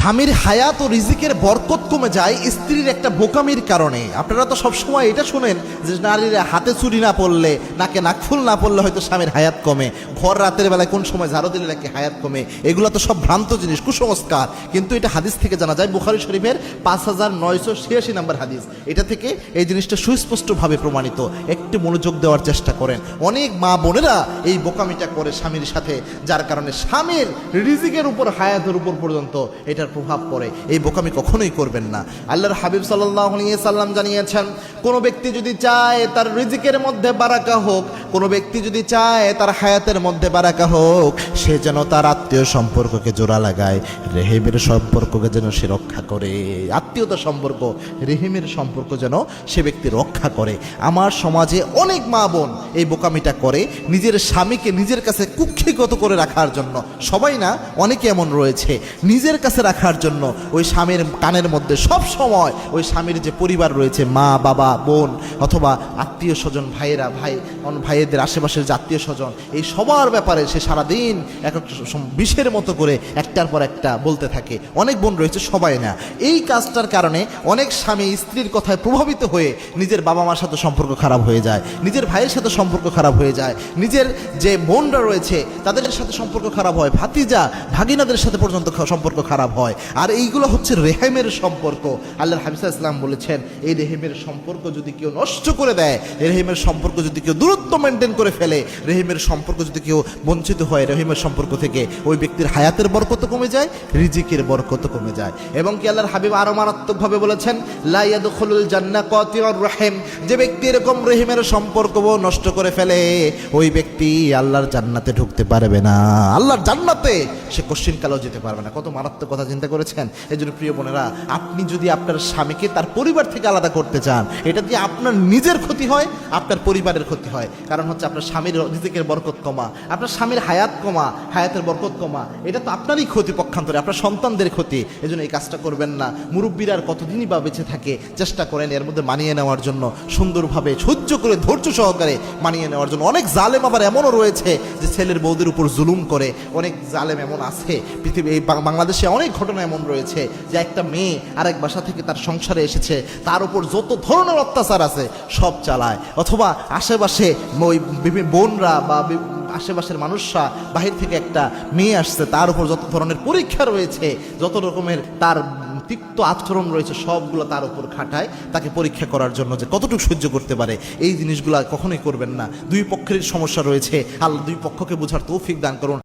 স্বামীর হায়াত ও রিজিকের বরকত কমে যায় স্ত্রীর একটা বোকামির কারণে। আপনারা তো সবসময় এটা শোনেন যে নারীরা হাতে চুরি না পড়লে, নাকে নাকফুল না পড়লে হয়তো স্বামীর হায়াত কমে। ঘর রাতের বেলায় কোন সময় ঝাড়ু দিলে নাকি হায়াত কমে? এগুলো তো সব ভ্রান্ত জিনিস, কুসংস্কার। কিন্তু এটা হাদিস থেকে জানা যায়, বুখারি শরীফের পাঁচ হাজার নয়শো ছিয়াশি নম্বর হাদিস। এটা থেকে এই জিনিসটা সুস্পষ্টভাবে প্রমাণিত। একটু মনোযোগ দেওয়ার চেষ্টা করেন। অনেক মা বোনেরা এই বোকামিটা করে স্বামীর সাথে, যার কারণে স্বামীর রিজিকের উপর, হায়াতের উপর পর্যন্ত এটার প্রভাব পড়ে। এই বোকামি কখনোই করবেন না। আল্লাহর হাবিব সাল্লাহ সাল্লাম জানিয়েছেন, কোনো ব্যক্তি যদি চায় তার রিজিকের মধ্যে বারাকা হোক কোনো ব্যক্তি যদি চায় তার হায়াতের মধ্যে বারাকা হোক, সে যেন তার আত্মীয় সম্পর্ককে জোড়া লাগায়, রেহেমের সম্পর্ককে যেন সে রক্ষা করে। আত্মীয়তা সম্পর্ক, রেহেমের সম্পর্ক যেন সে ব্যক্তি রক্ষা করে। আমার সমাজে অনেক মা বোন এই বোকামিটা করে নিজের স্বামীকে নিজের কাছে কুক্ষিগত করে রাখার জন্য। সবাই না, অনেকে এমন রয়েছে। নিজের কাছে রাখার জন্য ওই স্বামীর কানের মধ্যে সব সময় ওই স্বামীর যে পরিবার রয়েছে, মা, বাবা, বোন অথবা আত্মীয় স্বজন, ভাইয়েরা, ভাই, অন ভাইয়েদের আশেপাশের জাতীয় স্বজন, এই সবার ব্যাপারে সে সারাদিন এক বিষের মতো করে একটার পর একটা বলতে থাকে। অনেক বোন রয়েছে, সবাই না। এই কাজটার কারণে অনেক স্বামী স্ত্রীর কথায় প্রভাবিত হয়ে নিজের বাবা মার সাথে সম্পর্ক খারাপ হয়ে যায়, নিজের ভাইয়ের সাথে সম্পর্ক খারাপ হয়ে যায়, নিজের যে বোনরা রয়েছে তাদের সাথে সম্পর্ক খারাপ হয়, ভাতিজা ভাগিনাদের সাথে পর্যন্ত সম্পর্ক খারাপ হয়। আর এইগুলো হচ্ছে রেহেমের সম্পর্ক। আল্লাহ হাবিসা ইসলাম বলেছেন, এই রেহেমের সম্পর্ক যদি কেউ নষ্ট করে দেয়, রেহেমের সম্পর্ক যদি কেউ দূরত্ব মেনটেন করে ফেলে। রেহিমের সম্পর্ক যদি কেউ বঞ্চিত হয়, রহিমের সম্পর্ক থেকে ওই ব্যক্তির হায়াতের বরকত কমে যায়, রিজিকের বরকত কমে যায়। এবং কি আল্লাহর হাবিব আরও মারাত্মকভাবে বলেছেন লাইয়াদুল জান্না কতির রহিম যে ব্যক্তি এরকম রহিমের সম্পর্ক নষ্ট করে ফেলে, ওই ব্যক্তি আল্লাহর জান্নাতে ঢুকতে পারবে না। আল্লাহর জান্নাতে সে কোশ্চিন কালেও যেতে পারবে না। কত মারাত্মক কথা চিন্তা করেছেন? এই জন্য প্রিয় বোনেরা, আপনি যদি আপনার স্বামীকে তার পরিবার থেকে আলাদা করতে চান, এটা দিয়ে আপনার নিজের ক্ষতি হয়, আপনার পরিবারের ক্ষতি হয়? কারণ হচ্ছে আপনার স্বামীর রিজিকের বরকত কমা, আপনার স্বামীর হায়াত কমা, হায়াতের বরকত কমা। এটা তো আপনারই ক্ষতি পক্ষান্তরে, আপনার সন্তানদের ক্ষতি। এই এই কাজটা করবেন না। মুরব্বীরা আর কতদিনই বা বেঁচে থাকে, চেষ্টা করেন এর মধ্যে মানিয়ে নেওয়ার জন্য। সুন্দরভাবে সহ্য করে, ধৈর্য সহকারে মানিয়ে নেওয়ার জন্য। অনেক জালেম আবার এমনও রয়েছে যে ছেলের বৌদের উপর জুলুম করে। অনেক জালেম এমন আছে। পৃথিবী, এই বাংলাদেশে অনেক ঘটনা এমন রয়েছে যে একটা মেয়ে আরেক বাসা থেকে তার সংসারে এসেছে। তার উপর যত ধরনের অত্যাচার আছে, সব চালায়। অথবা আশেপাশে ওই বোনরা বা আশেপাশের মানুষরা বাহির থেকে একটা মেয়ে আসছে, তার উপর যত ধরনের পরীক্ষা রয়েছে, যত রকমের তার তিক্ত আচরণ রয়েছে, সবগুলো তার উপর খাটায় তাকে পরীক্ষা করার জন্য যে কতটুকু সহ্য করতে পারে। এই জিনিসগুলো কখনোই করবেন না। দুই পক্ষের সমস্যা রয়েছে। আল্লাহ দুই পক্ষকে বোঝার তৌফিক দান করুন।